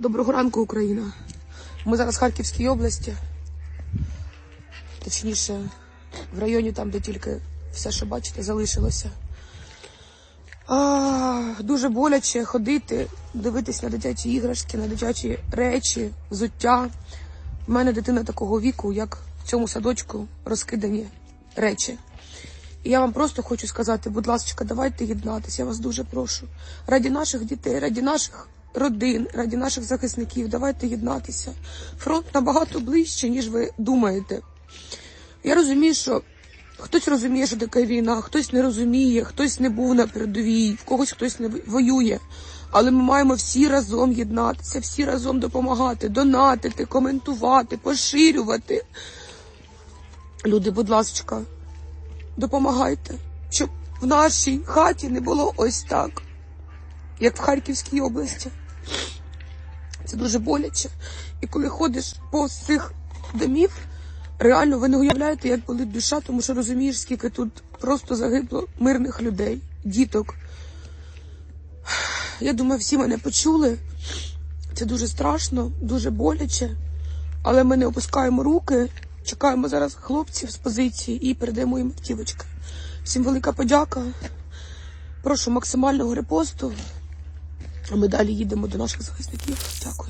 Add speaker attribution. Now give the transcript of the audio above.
Speaker 1: Доброго ранку, Україна. Ми зараз в Харківській області. Точніше, в районі там, де тільки все, що бачите, залишилося. А, дуже боляче ходити, дивитись на дитячі іграшки, на дитячі речі, взуття. У мене дитина такого віку, як в цьому садочку розкидані речі. І я вам просто хочу сказати, будь ласка, давайте єднатися, я вас дуже прошу. Раді наших дітей, раді наших родин, раді наших захисників, давайте єднатися. Фронт набагато ближче, ніж ви думаєте. Я розумію, що хтось розуміє, що таке війна, хтось не розуміє, хтось не був на передовій, в когось хтось не воює. Але ми маємо всі разом єднатися, всі разом допомагати, донатити, коментувати, поширювати. Люди, будь ласка, допомагайте, щоб в нашій хаті не було ось так, як в Харківській області. Це дуже боляче. І коли ходиш по цих домів, реально ви не уявляєте, як болить душа, тому що розумієш, скільки тут просто загибло мирних людей, діток. Я думаю, всі мене почули. Це дуже страшно, дуже боляче. Але ми не опускаємо руки, чекаємо зараз хлопців з позиції і передаємо їм автівочки. Всім велика подяка. Прошу максимального репосту. А ми далі їдемо до наших захисників. Дякуємо.